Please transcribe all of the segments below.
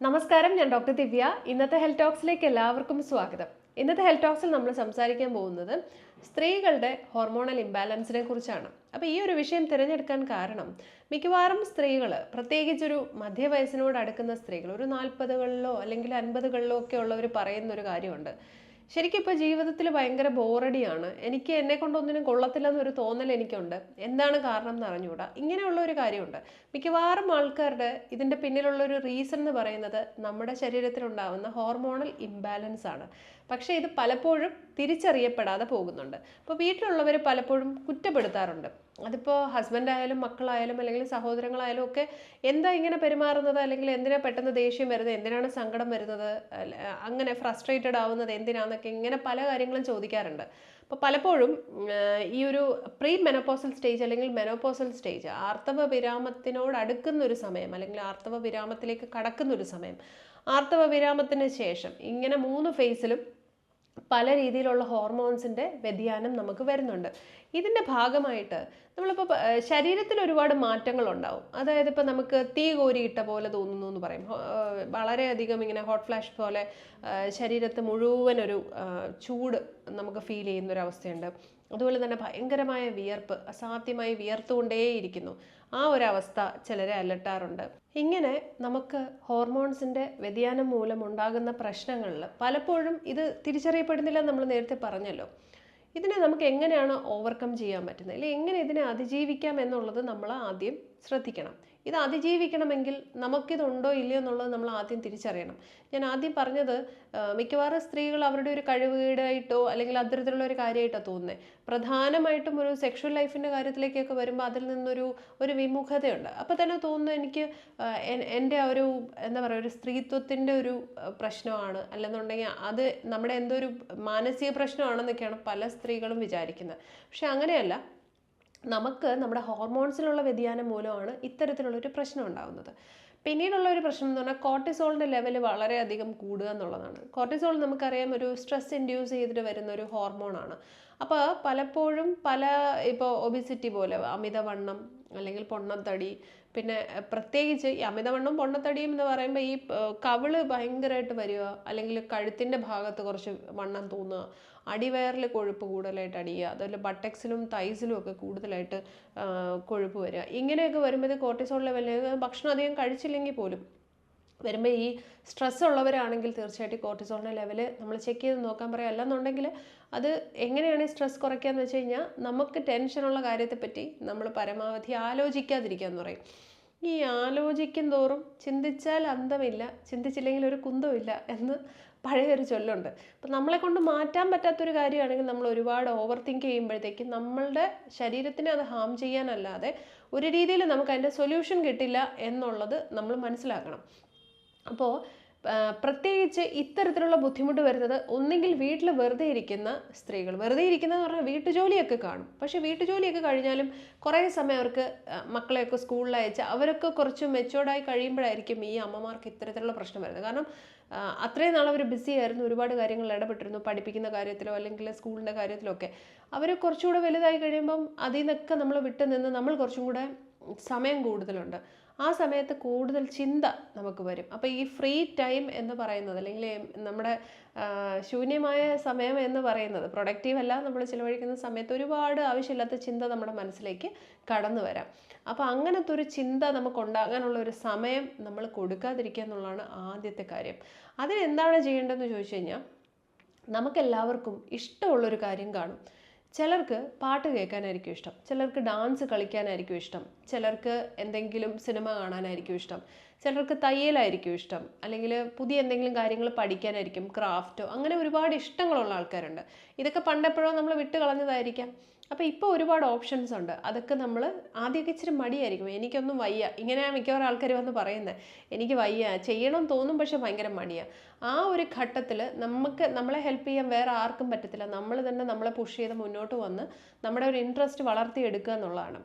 നമസ്കാരം ഞാൻ ഡോക്ടർ ദിവ്യ. ഇന്നത്തെ ഹെൽത്ത് ടോക്സിലേക്ക് എല്ലാവർക്കും സ്വാഗതം. ഇന്നത്തെ ഹെൽത്ത് ടോക്സിൽ നമ്മൾ സംസാരിക്കാൻ പോകുന്നത് സ്ത്രീകളുടെ ഹോർമോണൽ ഇംബാലൻസിനെ കുറിച്ചാണ്. അപ്പോൾ ഈ ഒരു വിഷയം തിരഞ്ഞെടുക്കാൻ കാരണം മിക്കവാറും സ്ത്രീകൾ പ്രത്യേകിച്ചൊരു മധ്യവയസ്സിനോട് അടുക്കുന്ന സ്ത്രീകൾ ഒരു നാൽപ്പതുകളിലോ അല്ലെങ്കിൽ അൻപതുകളിലോ ഒക്കെ ഉള്ളവർ പറയുന്ന ഒരു കാര്യമുണ്ട്. ശരിക്കും ഇപ്പോൾ ജീവിതത്തിൽ ഭയങ്കര ബോറടിയാണ്. എനിക്ക് എന്നെ കൊണ്ടൊന്നിനും കൊള്ളത്തില്ലെന്നൊരു തോന്നൽ എനിക്കുണ്ട്. എന്താണ് കാരണം എന്ന് അറിഞ്ഞുകൂടാ? ഇങ്ങനെയുള്ള ഒരു കാര്യമുണ്ട്. മിക്കവാറും ആൾക്കാരുടെ ഇതിന്റെ പിന്നിലുള്ള ഒരു റീസൺ എന്ന് പറയുന്നത് നമ്മുടെ ശരീരത്തിലുണ്ടാവുന്ന ഹോർമോണൽ ഇംബാലൻസ് ആണ്. പക്ഷേ ഇത് പലപ്പോഴും തിരിച്ചറിയപ്പെടാതെ പോകുന്നുണ്ട്. അപ്പോൾ വീട്ടിലുള്ളവർ പലപ്പോഴും കുറ്റപ്പെടുത്താറുണ്ട്. അതിപ്പോൾ ഹസ്ബൻഡായാലും മക്കളായാലും അല്ലെങ്കിൽ സഹോദരങ്ങളായാലും ഒക്കെ എന്താ ഇങ്ങനെ പെരുമാറുന്നത്? അല്ലെങ്കിൽ എന്തിനാ പെട്ടെന്ന് ദേഷ്യം വരുന്നത്? എന്തിനാണ് സങ്കടം വരുന്നത്? അങ്ങനെ ഫ്രസ്ട്രേറ്റഡ് ആവുന്നത് എന്തിനാന്നൊക്കെ ഇങ്ങനെ പല കാര്യങ്ങളും ചോദിക്കാറുണ്ട്. അപ്പോൾ പലപ്പോഴും ഈ ഒരു പ്രീ മെനോപോസൽ സ്റ്റേജ് അല്ലെങ്കിൽ മെനോപോസൽ സ്റ്റേജ് ആർത്തവ വിരാമത്തിനോട് അടുക്കുന്ന ഒരു സമയം അല്ലെങ്കിൽ ആർത്തവ വിരാമത്തിലേക്ക് കടക്കുന്ന ഒരു സമയം. ആർത്തവ വിരാമത്തിന് ശേഷം ഇങ്ങനെ മൂന്ന് ഫേസിലും പല രീതിയിലുള്ള ഹോർമോൺസിന്റെ വ്യതിയാനം നമുക്ക് വരുന്നുണ്ട്. ഇതിന്റെ ഭാഗമായിട്ട് നമ്മളിപ്പോൾ ശരീരത്തിൽ ഒരുപാട് മാറ്റങ്ങൾ ഉണ്ടാവും അതായത് ഇപ്പോൾ നമുക്ക് തീ കോരിയിട്ട പോലെ തോന്നുന്നു എന്ന് പറയും. വളരെയധികം ഇങ്ങനെ ഹോട്ട് ഫ്ലാഷ് പോലെ ശരീരത്ത് മുഴുവൻ ഒരു ചൂട് നമുക്ക് ഫീൽ ചെയ്യുന്ന ഒരു അവസ്ഥയുണ്ട്. അതുപോലെ തന്നെ ഭയങ്കരമായ വിയർപ്പ് അസാധ്യമായി വിയർത്തുകൊണ്ടേയിരിക്കുന്നു. ആ ഒരു അവസ്ഥ ചിലരെ അലട്ടാറുണ്ട്. ഇങ്ങനെ നമുക്ക് ഹോർമോൺസിന്റെ വ്യതിയാനം മൂലം ഉണ്ടാകുന്ന പ്രശ്നങ്ങളിൽ പലപ്പോഴും ഇത് തിരിച്ചറിയപ്പെടുന്നില്ല നമ്മൾ നേരത്തെ പറഞ്ഞല്ലോ. ഇതിനെ നമുക്ക് എങ്ങനെയാണ് ഓവർകം ചെയ്യാൻ പറ്റുന്നത്? അല്ലെങ്കിൽ എങ്ങനെ ഇതിനെ അതിജീവിക്കാം എന്നുള്ളത് നമ്മൾ ആദ്യം ശ്രദ്ധിക്കണം. ഇത് അതിജീവിക്കണമെങ്കിൽ നമുക്കിതുണ്ടോ ഇല്ലയോ എന്നുള്ളത് നമ്മൾ ആദ്യം തിരിച്ചറിയണം. ഞാൻ ആദ്യം പറഞ്ഞത് മിക്കവാറും സ്ത്രീകൾ അവരുടെ ഒരു കഴിവുകേടായിട്ടോ അല്ലെങ്കിൽ അത്തരത്തിലുള്ള ഒരു കാര്യമായിട്ടോ തോന്നുന്നത് പ്രധാനമായിട്ടും ഒരു സെക്ഷൽ ലൈഫിന്റെ കാര്യത്തിലേക്കൊക്കെ വരുമ്പോൾ അതിൽ നിന്നൊരു ഒരു വിമുഖതയുണ്ട്. അപ്പോൾ തന്നെ തോന്നുന്നു എനിക്ക് എന്റെ ഒരു എന്താ പറയുക ഒരു സ്ത്രീത്വത്തിന്റെ ഒരു പ്രശ്നമാണ്. അല്ലെന്നുണ്ടെങ്കിൽ അത് നമ്മുടെ എന്തോ ഒരു മാനസിക പ്രശ്നമാണെന്നൊക്കെയാണ് പല സ്ത്രീകളും വിചാരിക്കുന്നത്. പക്ഷെ അങ്ങനെയല്ല. നമുക്ക് നമ്മുടെ ഹോർമോൺസിലുള്ള വ്യതിയാനം മൂലമാണ് ഇത്തരത്തിലുള്ള ഒരു പ്രശ്നം ഉണ്ടാകുന്നത്. പിന്നീടുള്ള ഒരു പ്രശ്നം എന്ന് പറഞ്ഞാൽ കോർട്ടിസോളിന്റെ ലെവൽ വളരെയധികം കൂടുക എന്നുള്ളതാണ്. കോർട്ടിസോൾ നമുക്കറിയാം ഒരു സ്ട്രെസ് ഇൻഡ്യൂസ് ചെയ്തിട്ട് വരുന്ന ഒരു ഹോർമോണാണ്. അപ്പോൾ പലപ്പോഴും പല ഇപ്പോൾ ഒബിസിറ്റി പോലെ അമിതവണ്ണം അല്ലെങ്കിൽ പൊണ്ണത്തടി പിന്നെ പ്രത്യേകിച്ച് ഈ അമിതവണ്ണം പൊണ്ണത്തടിയും എന്ന് പറയുമ്പോൾ ഈ കവിൾ ഭയങ്കരമായിട്ട് വരിക അല്ലെങ്കിൽ കഴുത്തിന്റെ ഭാഗത്ത് കുറച്ച് വണ്ണം തോന്നുക അടിവയറിൽ കൊഴുപ്പ് കൂടുതലായിട്ട് അടിയുക അതുപോലെ ബട്ടക്സിലും തൈസിലും ഒക്കെ കൂടുതലായിട്ട് കൊഴുപ്പ് വരിക. ഇങ്ങനെയൊക്കെ വരുമ്പോൾ കോർട്ടിസോൾ ലെവലിൽ ഭക്ഷണം അധികം കഴിച്ചില്ലെങ്കിൽ പോലും വരുമ്പോൾ ഈ സ്ട്രെസ് ഉള്ളവരാണെങ്കിൽ തീർച്ചയായിട്ടും കോർട്ടിസോളിന്റെ ലെവൽ നമ്മൾ ചെക്ക് ചെയ്ത് നോക്കാൻ പറയാം. അല്ലെന്നുണ്ടെങ്കിൽ അത് എങ്ങനെയാണ് ഈ സ്ട്രെസ് കുറയ്ക്കുക എന്ന് വെച്ച് കഴിഞ്ഞാൽ നമുക്ക് ടെൻഷനുള്ള കാര്യത്തെപ്പറ്റി നമ്മൾ പരമാവധി ആലോചിക്കാതിരിക്കുക എന്ന് പറയും. ഈ ആലോചിക്കും തോറും ചിന്തിച്ചാൽ അന്തമില്ല ചിന്തിച്ചില്ലെങ്കിൽ ഒരു കുന്തമില്ല എന്ന് പഴയൊരു ചൊല്ലുണ്ട്. അപ്പം നമ്മളെ കൊണ്ട് മാറ്റാൻ പറ്റാത്തൊരു കാര്യമാണെങ്കിൽ നമ്മൾ ഒരുപാട് ഓവർ തിങ്ക് ചെയ്യുമ്പോഴത്തേക്കും നമ്മളുടെ ശരീരത്തിനെ അത് ഹാം ചെയ്യാനല്ലാതെ ഒരു രീതിയിൽ നമുക്ക് അതിന്റെ സൊല്യൂഷൻ കിട്ടില്ല എന്നുള്ളത് നമ്മൾ മനസ്സിലാക്കണം. അപ്പോൾ പ്രത്യേകിച്ച് ഇത്തരത്തിലുള്ള ബുദ്ധിമുട്ട് വരുന്നത് ഒന്നെങ്കിൽ വീട്ടിൽ വെറുതെ ഇരിക്കുന്ന സ്ത്രീകൾ. വെറുതെ ഇരിക്കുന്നതെന്ന് പറഞ്ഞാൽ വീട്ടുജോലിയൊക്കെ കാണും. പക്ഷേ വീട്ടുജോലിയൊക്കെ കഴിഞ്ഞാലും കുറേ സമയം അവർക്ക് മക്കളെയൊക്കെ സ്കൂളിൽ അയച്ച് അവരൊക്കെ കുറച്ച് മെച്ചുവേർഡായി കഴിയുമ്പോഴായിരിക്കും ഈ അമ്മമാർക്ക് ഇത്തരത്തിലുള്ള പ്രശ്നം വരുന്നത്. കാരണം അത്രയും നാൾ അവർ ബിസി ആയിരുന്നു ഒരുപാട് കാര്യങ്ങൾ ഇടപെട്ടിരുന്നു പഠിപ്പിക്കുന്ന കാര്യത്തിലോ അല്ലെങ്കിൽ സ്കൂളിന്റെ കാര്യത്തിലോ ഒക്കെ അവർ കുറച്ചുകൂടെ വലുതായി കഴിയുമ്പം അതിൽ നിന്നൊക്കെ നമ്മൾ വിട്ടു നിന്ന് നമ്മൾ കുറച്ചും കൂടെ സമയം കൂടുതലുണ്ട്. ആ സമയത്ത് കൂടുതൽ ചിന്ത നമുക്ക് വരും. അപ്പോൾ ഈ ഫ്രീ ടൈം എന്ന് പറയുന്നത് അല്ലെങ്കിൽ നമ്മുടെ ശൂന്യമായ സമയം എന്ന് പറയുന്നത് പ്രൊഡക്റ്റീവ് അല്ല നമ്മൾ ചിലവഴിക്കുന്ന സമയത്ത് ഒരുപാട് ആവശ്യമില്ലാത്ത ചിന്ത നമ്മുടെ മനസ്സിലേക്ക് കടന്നു വരാം. അപ്പോൾ അങ്ങനത്തെ ഒരു ചിന്ത നമുക്ക് ഉണ്ടാകാനുള്ള ഒരു സമയം നമ്മൾ കൊടുക്കാതിരിക്കുക എന്നുള്ളതാണ് ആദ്യത്തെ കാര്യം. അതിനെന്താണ് ചെയ്യേണ്ടതെന്ന് ചോദിച്ചു കഴിഞ്ഞാൽ നമുക്കെല്ലാവർക്കും ഇഷ്ടമുള്ളൊരു കാര്യം കാണും. ചിലർക്ക് പാട്ട് കേൾക്കാനായിരിക്കും ഇഷ്ടം. ചിലർക്ക് ഡാൻസ് കളിക്കാനായിരിക്കും ഇഷ്ടം. ചിലർക്ക് എന്തെങ്കിലും സിനിമ കാണാനായിരിക്കും ഇഷ്ടം. ചിലർക്ക് തയ്യലായിരിക്കും ഇഷ്ടം. അല്ലെങ്കിൽ പുതിയ എന്തെങ്കിലും കാര്യങ്ങൾ പഠിക്കാനായിരിക്കും ക്രാഫ്റ്റോ അങ്ങനെ ഒരുപാട് ഇഷ്ടങ്ങളുള്ള ആൾക്കാരുണ്ട്. ഇതൊക്കെ പണ്ടെപ്പോഴോ നമ്മൾ വിട്ട് കളഞ്ഞതായിരിക്കാം അപ്പോൾ ഇപ്പോൾ ഒരുപാട് ഓപ്ഷൻസ് ഉണ്ട്. അതൊക്കെ നമ്മൾ ആദ്യമൊക്കെ ഇച്ചിരി മടിയായിരിക്കും. എനിക്കൊന്നും വയ്യ. ഇങ്ങനെയാണ് മിക്കവാറും ആൾക്കാർ വന്ന് പറയുന്നത് എനിക്ക് വയ്യ. ചെയ്യണം തോന്നും പക്ഷേ ഭയങ്കര മടിയാണ് ആ ഒരു ഘട്ടത്തിൽ നമുക്ക് നമ്മളെ ഹെൽപ്പ് ചെയ്യാൻ വേറെ ആർക്കും പറ്റത്തില്ല. നമ്മൾ തന്നെ നമ്മളെ പുഷ് ചെയ്ത് മുന്നോട്ട് വന്ന് നമ്മുടെ ഒരു ഇൻട്രസ്റ്റ് വളർത്തിയെടുക്കുക എന്നുള്ളതാണ്.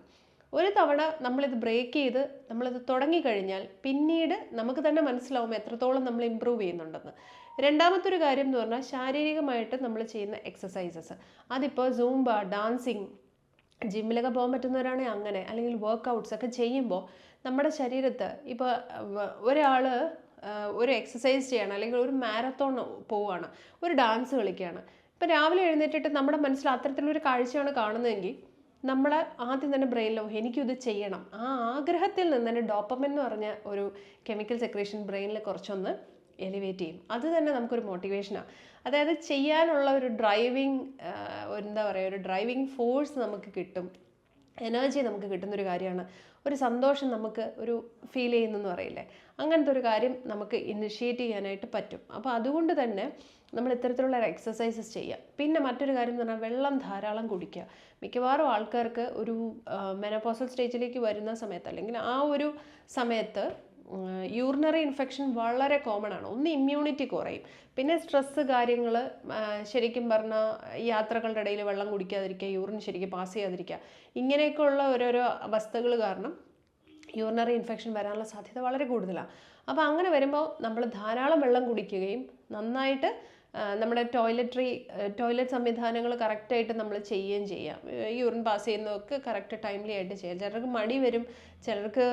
ഒരു തവണ നമ്മളിത് ബ്രേക്ക് ചെയ്ത് നമ്മളിത് തുടങ്ങിക്കഴിഞ്ഞാൽ പിന്നീട് നമുക്ക് തന്നെ മനസ്സിലാവും എത്രത്തോളം നമ്മൾ ഇമ്പ്രൂവ് ചെയ്യുന്നുണ്ടെന്ന്. രണ്ടാമത്തെ ഒരു കാര്യം എന്ന് പറഞ്ഞാൽ ശാരീരികമായിട്ട് നമ്മൾ ചെയ്യുന്ന എക്സസൈസസ് അതിപ്പോൾ സൂംബ ഡാൻസിങ് ജിമ്മിലൊക്കെ പോകാൻ പറ്റുന്നവരാണെങ്കിൽ അങ്ങനെ അല്ലെങ്കിൽ വർക്കൗട്ട്സ് ഒക്കെ ചെയ്യുമ്പോൾ നമ്മുടെ ശരീരത്ത് ഇപ്പോൾ ഒരാൾ ഒരു എക്സസൈസ് ചെയ്യണം അല്ലെങ്കിൽ ഒരു മാരത്തോൺ പോവുകയാണ് ഒരു ഡാൻസ് കളിക്കുകയാണ് ഇപ്പം രാവിലെ എഴുന്നേറ്റിട്ട് നമ്മുടെ മനസ്സിൽ അത്തരത്തിലൊരു കാഴ്ചയാണ് കാണുന്നതെങ്കിൽ നമ്മൾ ആദ്യം തന്നെ ബ്രെയിനിലോ എനിക്കിത് ചെയ്യണം. ആ ആഗ്രഹത്തിൽ നിന്ന് തന്നെ ഡോപ്പമെന്ന് പറഞ്ഞ ഒരു കെമിക്കൽ സെക്രേഷൻ ബ്രെയിനിൽ കുറച്ചൊന്ന് എലിവേറ്റ് ചെയ്യും. അത് തന്നെ നമുക്കൊരു മോട്ടിവേഷനാണ് അതായത് ചെയ്യാനുള്ള ഒരു ഡ്രൈവിങ് എന്താ പറയുക ഒരു ഡ്രൈവിങ് ഫോഴ്സ് നമുക്ക് കിട്ടും. എനർജി നമുക്ക് കിട്ടുന്നൊരു കാര്യമാണ്. ഒരു സന്തോഷം നമുക്ക് ഒരു ഫീൽ ചെയ്യുന്നെന്ന് പറയില്ലേ? അങ്ങനത്തെ ഒരു കാര്യം നമുക്ക് ഇനിഷ്യേറ്റ് ചെയ്യാനായിട്ട് പറ്റും. അപ്പോൾ അതുകൊണ്ട് തന്നെ നമ്മൾ ഇത്തരത്തിലുള്ള എക്സസൈസസ് ചെയ്യുക പിന്നെ മറ്റൊരു കാര്യം എന്ന് പറഞ്ഞാൽ വെള്ളം ധാരാളം കുടിക്കുക. മിക്കവാറും ആൾക്കാർക്ക് ഒരു മെനോപോസൽ സ്റ്റേജിലേക്ക് വരുന്ന സമയത്ത് അല്ലെങ്കിൽ ആ ഒരു സമയത്ത് യൂറിനറി ഇൻഫെക്ഷൻ വളരെ കോമൺ ആണ്. ഒന്ന് ഇമ്മ്യൂണിറ്റി കുറയും. പിന്നെ സ്ട്രെസ്സ് കാര്യങ്ങൾ ശരിക്കും പറഞ്ഞാൽ യാത്രകളുടെ ഇടയിൽ വെള്ളം കുടിക്കാതിരിക്കുക യൂറിൻ ശരിക്കും പാസ് ചെയ്യാതിരിക്കുക ഇങ്ങനെയൊക്കെയുള്ള ഓരോരോ അവസ്ഥകൾ കാരണം യൂറിനറി ഇൻഫെക്ഷൻ വരാനുള്ള സാധ്യത വളരെ കൂടുതലാണ്. അപ്പോൾ അങ്ങനെ വരുമ്പോൾ നമ്മൾ ധാരാളം വെള്ളം കുടിക്കുകയും നന്നായിട്ട് നമ്മുടെ ടോയ്ലറ്ററി ടോയ്ലറ്റ് സംവിധാനങ്ങൾ കറക്റ്റായിട്ട് നമ്മൾ ചെയ്യുകയും ചെയ്യാം. യൂറിൻ പാസ് ചെയ്യുന്നതൊക്കെ കറക്റ്റ് ടൈംലി ആയിട്ട് ചെയ്യാം. ചിലർക്ക് മടി വരും ചിലർക്ക്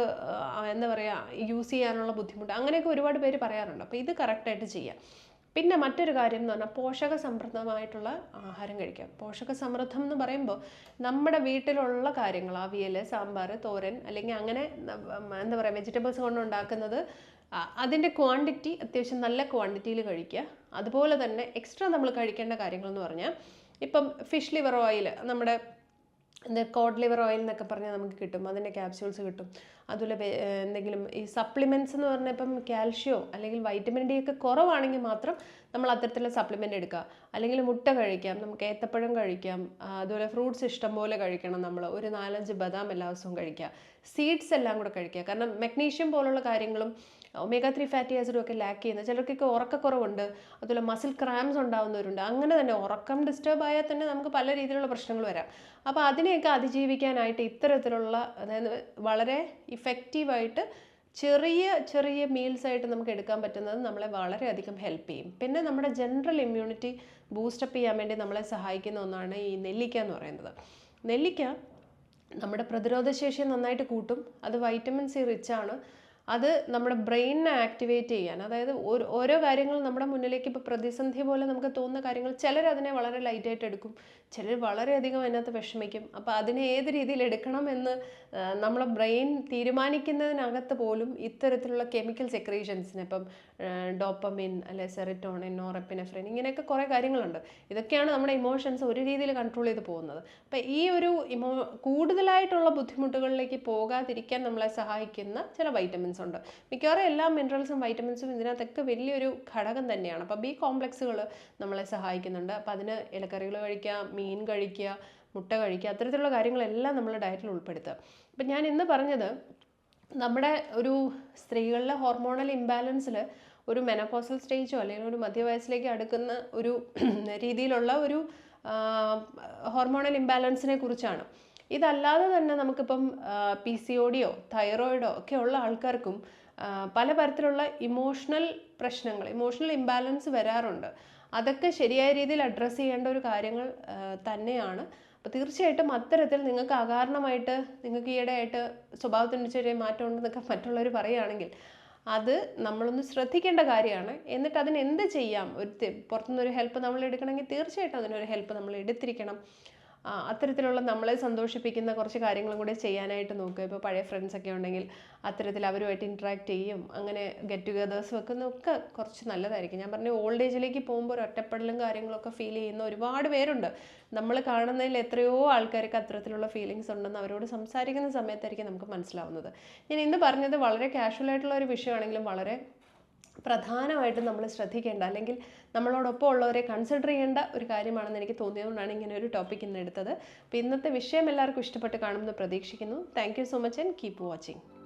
എന്താ പറയുക യൂസ് ചെയ്യാനുള്ള ബുദ്ധിമുട്ട് അങ്ങനെയൊക്കെ ഒരുപാട് പേര് പറയാറുണ്ട്. അപ്പോൾ ഇത് കറക്റ്റായിട്ട് ചെയ്യാം. പിന്നെ മറ്റൊരു കാര്യം എന്ന് പറഞ്ഞാൽ പോഷക സമൃദ്ധമായിട്ടുള്ള ആഹാരം കഴിക്കാം. പോഷക സമൃദ്ധം എന്ന് പറയുമ്പോൾ നമ്മുടെ വീട്ടിലുള്ള കാര്യങ്ങൾ അവിയൽ സാമ്പാർ തോരൻ അല്ലെങ്കിൽ അങ്ങനെ എന്താ പറയുക വെജിറ്റബിൾസ് കൊണ്ട് ഉണ്ടാക്കുന്നത് അതിന്റെ ക്വാണ്ടിറ്റി അത്യാവശ്യം നല്ല ക്വാണ്ടിറ്റിയിൽ കഴിക്കുക. അതുപോലെ തന്നെ എക്സ്ട്രാ നമ്മൾ കഴിക്കേണ്ട കാര്യങ്ങൾ എന്ന് പറഞ്ഞാൽ ഇപ്പം ഫിഷ് ലിവർ ഓയിൽ നമ്മുടെ എന്താ കോഡ് ലിവർ ഓയിൽ എന്നൊക്കെ പറഞ്ഞാൽ നമുക്ക് കിട്ടും. അതിന്റെ ക്യാപ്സ്യൂൾസ് കിട്ടും. അതുപോലെ എന്തെങ്കിലും ഈ സപ്ലിമെന്റ്സ് എന്ന് പറഞ്ഞാൽ ഇപ്പം കാൽഷ്യോ അല്ലെങ്കിൽ വൈറ്റമിൻ ഡി ഒക്കെ കുറവാണെങ്കിൽ മാത്രം നമ്മൾ അത്തരത്തിലുള്ള സപ്ലിമെന്റ് എടുക്കുക. അല്ലെങ്കിൽ മുട്ട കഴിക്കാം നമുക്ക് ഏത്തപ്പഴം കഴിക്കാം അതുപോലെ ഫ്രൂട്ട്സ് ഇഷ്ടം പോലെ കഴിക്കണം നമ്മൾ. ഒരു നാലഞ്ച് ബദാം എല്ലാ ദിവസവും കഴിക്കുക. സീഡ്സ് എല്ലാം കൂടെ കഴിക്കുക. കാരണം മെഗ്നീഷ്യം പോലുള്ള കാര്യങ്ങളും ഒമേഗ ത്രീ ഫാറ്റി ആസിഡും ഒക്കെ ലാക്ക് ചെയ്യുന്ന ചിലർക്കൊക്കെ ഉറക്കക്കുറവുണ്ട്. അതുപോലെ മസിൽ ക്രാംസ് ഉണ്ടാകുന്നവരുണ്ട് അങ്ങനെ തന്നെ ഉറക്കം ഡിസ്റ്റർബ് ആയാൽ തന്നെ നമുക്ക് പല രീതിയിലുള്ള പ്രശ്നങ്ങൾ വരാം. അപ്പോൾ അതിനെയൊക്കെ അതിജീവിക്കാനായിട്ട് ഇത്തരത്തിലുള്ള അതായത് വളരെ ഇഫക്റ്റീവായിട്ട് ചെറിയ ചെറിയ മീൽസ് ആയിട്ട് നമുക്ക് എടുക്കാൻ പറ്റുന്നത് നമ്മളെ വളരെയധികം ഹെൽപ്പ് ചെയ്യും. പിന്നെ നമ്മുടെ ജനറൽ ഇമ്മ്യൂണിറ്റി ബൂസ്റ്റപ്പ് ചെയ്യാൻ വേണ്ടി നമ്മളെ സഹായിക്കുന്ന ഒന്നാണ് ഈ നെല്ലിക്ക എന്ന് പറയുന്നത്. നെല്ലിക്ക നമ്മുടെ പ്രതിരോധശേഷി നന്നായിട്ട് കൂട്ടും. അത് വൈറ്റമിൻ സി റിച്ച് ആണ്. അത് നമ്മുടെ ബ്രെയിനിനെ ആക്ടിവേറ്റ് ചെയ്യാൻ അതായത് ഓരോ കാര്യങ്ങൾ നമ്മുടെ മുന്നിലേക്ക് ഇപ്പോൾ പ്രതിസന്ധി പോലെ നമുക്ക് തോന്നുന്ന കാര്യങ്ങൾ ചിലർ അതിനെ വളരെ ലൈറ്റായിട്ട് എടുക്കും. ചിലർ വളരെയധികം അതിനകത്ത് വിഷമിക്കും. അപ്പോൾ അതിനെ ഏത് രീതിയിൽ എടുക്കണം എന്ന് നമ്മുടെ ബ്രെയിൻ തീരുമാനിക്കുന്നതിനകത്ത് പോലും ഇത്തരത്തിലുള്ള കെമിക്കൽ സെക്രീഷൻസിന് ഇപ്പം ഡോപ്പമിൻ അല്ലെ സെറിറ്റോണിൻ നോറപ്പിനെഫ്രിൻ ഇങ്ങനെയൊക്കെ കുറേ കാര്യങ്ങളുണ്ട്. ഇതൊക്കെയാണ് നമ്മുടെ ഇമോഷൻസ് ഒരു രീതിയിൽ കൺട്രോൾ ചെയ്ത് പോകുന്നത്. അപ്പം ഈ ഒരു ഇമോ കൂടുതലായിട്ടുള്ള ബുദ്ധിമുട്ടുകളിലേക്ക് പോകാതിരിക്കാൻ നമ്മളെ സഹായിക്കുന്ന ചില വൈറ്റമിൻസ് ഉണ്ട്. മിക്കവാറും എല്ലാ മിനറൽസും വൈറ്റമിൻസും ഇതിനകത്തൊക്കെ വലിയൊരു ഘടകം തന്നെയാണ്. അപ്പം ബി കോംപ്ലക്സുകൾ നമ്മളെ സഹായിക്കുന്നുണ്ട്. അപ്പം അതിന് ഇലക്കറികൾ കഴിക്കുക മീൻ കഴിക്കുക മുട്ട കഴിക്കുക അത്തരത്തിലുള്ള കാര്യങ്ങളെല്ലാം നമ്മൾ ഡയറ്റിൽ ഉൾപ്പെടുത്തുക. അപ്പം ഞാൻ ഇന്ന് പറഞ്ഞത് നമ്മുടെ ഒരു സ്ത്രീകളിലെ ഹോർമോണൽ ഇംബാലൻസിൽ ഒരു മെനപ്പോസൽ സ്റ്റേജോ അല്ലെങ്കിൽ ഒരു മധ്യവയസ്സിലേക്ക് അടുക്കുന്ന ഒരു രീതിയിലുള്ള ഒരു ഹോർമോണൽ ഇംബാലൻസിനെ കുറിച്ചാണ്. ഇതല്ലാതെ തന്നെ നമുക്കിപ്പം പി സി ഒ ഡിയോ തൈറോയിഡോ ഒക്കെ ഉള്ള ആൾക്കാർക്കും പല തരത്തിലുള്ള ഇമോഷണൽ പ്രശ്നങ്ങൾ ഇമോഷണൽ ഇംബാലൻസ് വരാറുണ്ട്. അതൊക്കെ ശരിയായ രീതിയിൽ അഡ്രസ്സ് ചെയ്യേണ്ട ഒരു കാര്യങ്ങൾ തന്നെയാണ്. അപ്പോൾ തീർച്ചയായിട്ടും അത്തരത്തിൽ നിങ്ങൾക്ക് അകാരണമായിട്ട് നിങ്ങൾക്ക് ഈയിടെയായിട്ട് സ്വഭാവത്തിന് ചെറിയ മാറ്റം ഉണ്ടെന്നൊക്കെ മറ്റുള്ളവർ പറയുകയാണെങ്കിൽ അത് നമ്മളൊന്ന് ശ്രദ്ധിക്കേണ്ട കാര്യമാണ്. എന്നിട്ട് അതിന് എന്ത് ചെയ്യാം? ഒരു പുറത്തുനിന്ന് ഒരു ഹെൽപ്പ് നമ്മൾ എടുക്കണമെങ്കിൽ തീർച്ചയായിട്ടും അതിനൊരു ഹെൽപ്പ് നമ്മൾ എടുത്തിരിക്കണം അത്തരത്തിലുള്ള നമ്മളെ സന്തോഷിപ്പിക്കുന്ന കുറച്ച് കാര്യങ്ങളും കൂടെ ചെയ്യാനായിട്ട് നോക്കുക. ഇപ്പോൾ പഴയ ഫ്രണ്ട്സ് ഒക്കെ ഉണ്ടെങ്കിൽ അത്തരത്തിൽ അവരുമായിട്ട് ഇൻട്രാക്ട് ചെയ്യും അങ്ങനെ ഗെറ്റ് ടുഗദേഴ്സ് വെക്കുന്നതൊക്കെ കുറച്ച് നല്ലതായിരിക്കും. ഞാൻ പറഞ്ഞു ഓൾഡ് ഏജിലേക്ക് പോകുമ്പോൾ ഒരു ഒറ്റപ്പെടലും കാര്യങ്ങളൊക്കെ ഫീൽ ചെയ്യുന്ന ഒരുപാട് പേരുണ്ട്. നമ്മൾ കാണുന്നതിൽ എത്രയോ ആൾക്കാർക്ക് അത്തരത്തിലുള്ള ഫീലിങ്സ് ഉണ്ടെന്ന് അവരോട് സംസാരിക്കുന്ന സമയത്തായിരിക്കും നമുക്ക് മനസ്സിലാവുന്നത്. ഞാൻ ഇന്ന് പറഞ്ഞത് വളരെ കാഷ്വൽ ആയിട്ടുള്ള ഒരു വിഷയമാണെങ്കിലും വളരെ പ്രധാനമായിട്ടും നമ്മൾ ശ്രദ്ധിക്കേണ്ട അല്ലെങ്കിൽ നമ്മളോടൊപ്പം ഉള്ളവരെ കൺസിഡർ ചെയ്യേണ്ട ഒരു കാര്യമാണെന്ന് എനിക്ക് തോന്നിയതുകൊണ്ടാണ് ഇങ്ങനെ ഒരു ടോപ്പിക് ഇന്ന് എടുത്തത്. അപ്പോൾ ഇന്നത്തെ വിഷയം എല്ലാവർക്കും ഇഷ്ടപ്പെട്ട് കാണുമെന്ന് പ്രതീക്ഷിക്കുന്നു. Thank so much and keep watching